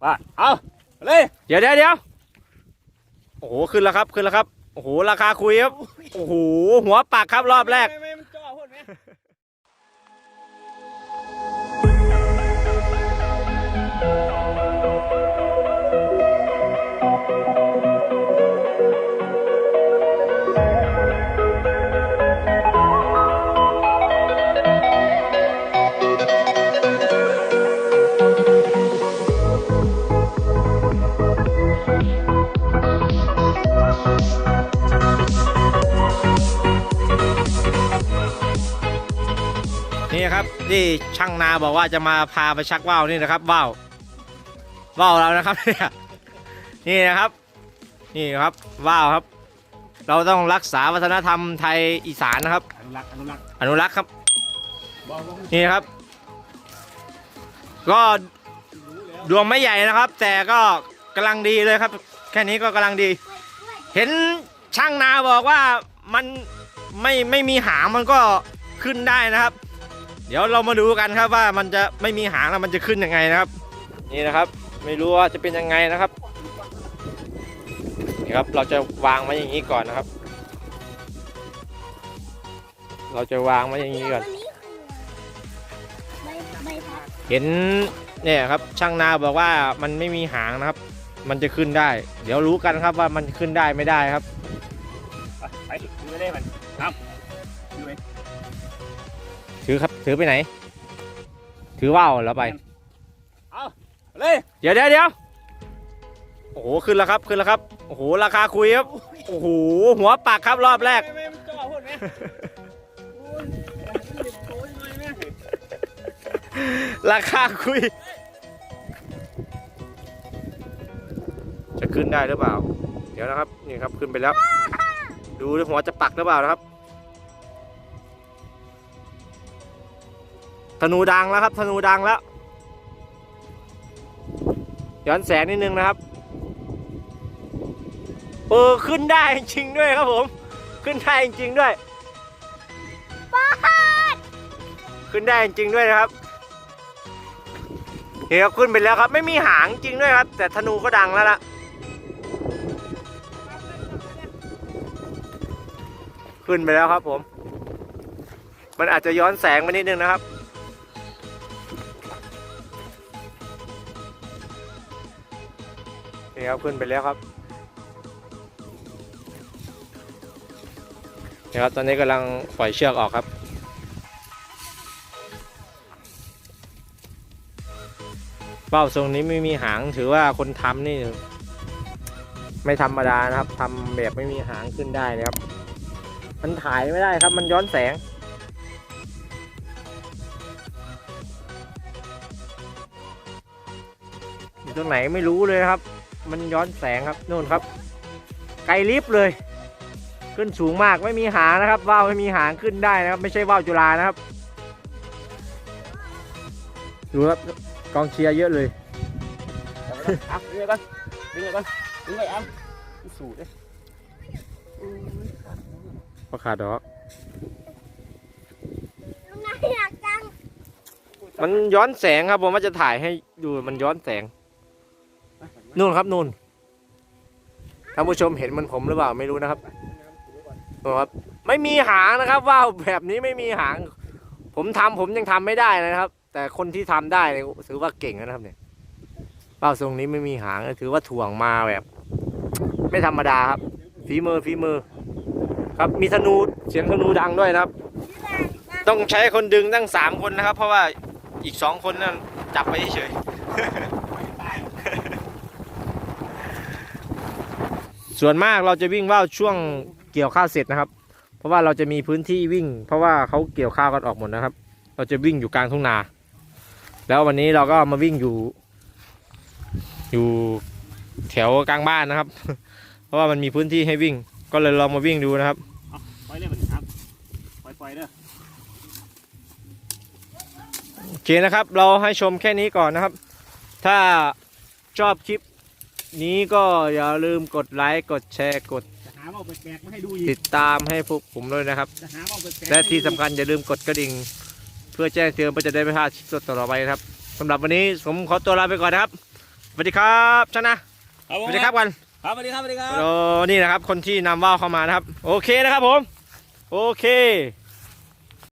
ไปเอาเลยเดี๋ยวเดี๋ยวเดี๋ยวโอ้โหขึ้นแล้วครับขึ้นแล้วครับ โอ้โหราคาคุยครับ โอ้โหหัวปักครับรอบแรก ไม่ นี่ครับที่ช่างนาบอกว่าจะมาพาไปชักว่าวนี่นะครับว่าวว่าวเรานะครับเนี่ยนี่นะครับ นี่ครับว่าวครับ เราต้องรักษาวัฒนธรรมไทยอีสานนะครับ อนุรักษ์อนุรักษ์อนุรักษ์ครับ บอกว่านี่ครับ ก็ดวงไม่ใหญ่นะครับ แต่ก็กำลังดีเลยครับ แค่นี้ก็กำลังดี เห็นช่างนาบอกว่ามันไม่ไม่มีหางมันก็ขึ้นได้นะครับ เดี๋ยวเรามาดูกันครับว่ามันจะไม่มีหางแล้วมันจะขึ้นยังไงนะครับ นี่นะครับ ไม่รู้ว่าจะเป็นยังไงนะครับนี่ครับเราจะวางไว้อย่างนี้ก่อนนะครับ เราจะวางไว้อย่างนี้ก่อน เห็นเนี่ยครับช่างนาบอกว่ามันไม่มีหางนะครับ มันจะขึ้นได้ เดี๋ยวรู้กันครับว่ามันขึ้นได้ไม่ได้ครับไปดูไม่ได้มันครับดูไปถือครับ ถือไปไหน ถือว่าวแล้วไป เอาเลยเดี๋ยวเดี๋ยวเดี๋ยวโอ้โห ขึ้นแล้วครับ ขึ้นแล้วครับ โอ้โห ราคาคุยครับ โอ้โห หัวปักครับรอบแรก ไม่ไม่มันจ่อพูดไหมโอ้ยโอ้ยไม่ไม่ราคาคุย จะขึ้นได้หรือเปล่า เดี๋ยวนะครับ นี่ครับ ขึ้นไปแล้ว ดูดิหัวจะปักหรือเปล่านะครับ ธนูดังแล้วครับธนูดังแล้ว ย้อนแสงนิดนึงนะครับ เออขึ้นได้จริงๆด้วยครับผม ขึ้นได้จริงๆด้วยขึ้นได้จริงๆด้วยนะครับนี่ครับขึ้นไปแล้วครับ ไม่มีหางจริงด้วยครับ แต่ธนูก็ดังแล้วล่ะขึ้นไปแล้วครับผม มันอาจจะย้อนแสงมานิดนึงนะครับ นี่ครับขึ้นไปแล้วครับนี่ครับตอนนี้กำลังปล่อยเชือกออกครับเป้าทรงนี้ไม่มีหางถือว่าคนทำนี่ ไม่ธรรมดานะครับทำแบบไม่มีหางขึ้นได้นะครับ มันถ่ายไม่ได้ครับ มันย้อนแสง อยู่ตรงไหนไม่รู้เลยครับ มันย้อนแสงครับนู่นครับ ไกลลิฟต์เลย ขึ้นสูงมากไม่มีหางนะครับว่าวไม่มีหางขึ้นได้นะครับ ไม่ใช่ว่าวจุฬานะครับดูครับกองเชียร์เยอะเลยอะดึงเลยก่อนดึงเลยก่อนดึงเลยอะสูดเลยพอขาดดอกน้องนายอยากจังมันย้อนแสงครับผมว่าจะถ่ายให้ดูมันย้อนแสง นู่นครับนู่นท่านผู้ชมเห็นมันผมหรือเปล่าไม่รู้นะครับนู่นครับ ไม่มีหางนะครับว่าวแบบนี้ไม่มีหาง ผมทำผมยังทำไม่ได้นะครับ แต่คนที่ทำได้เนี่ยถือว่าเก่งนะครับเนี่ยว่าวทรงนี้ไม่มีหางถือว่าถ่วงมาแบบ ไม่ธรรมดาครับฝีมือฝีมือ ครับมีธนูเสียงธนูดังด้วยนะครับ ต้องใช้คนดึงตั้งสามคนนะครับ เพราะว่าอีกสองคนนั่นจับไปเฉย ส่วนมากเราจะวิ่งว่าวช่วงเกี่ยวข้าวเสร็จนะครับ เพราะว่าเราจะมีพื้นที่วิ่ง เพราะว่าเขาเกี่ยวข้าวกันออกหมดนะครับ เราจะวิ่งอยู่กลางทุ่งนา แล้ววันนี้เราก็มาวิ่งอยู่ อยู่แถวกลางบ้านนะครับ เพราะว่ามันมีพื้นที่ให้วิ่ง ก็เลยลองมาวิ่งดูนะครับปล่อยเลยมันครับปล่อยปล่อยเด้อโอเคนะครับ เราให้ชมแค่นี้ก่อนนะครับ ถ้าชอบคลิป นี้ก็อย่าลืมกดไลค์กดแชร์กดจะหาว่าแปลกๆมาให้ดูอีติกดตามให้พวกผมด้วยนะครับ จะหาว่าแปลกๆและที่สำคัญอย่าลืมกดกระดิ่ง เพื่อแจ้งเตือนเพื่อจะได้ไม่พลาดคลิปสดต่อไปนะครับสำหรับวันนี้ผมขอตัวลาไปก่อนนะครับวัสดีครับชนะครับสผมวัสดีครับกันครับสวัสดีครับสวัสดีครับ โอ้นี่นะครับ คนที่นำว่าวเข้ามานะครับ โอเคนะครับผม โอเค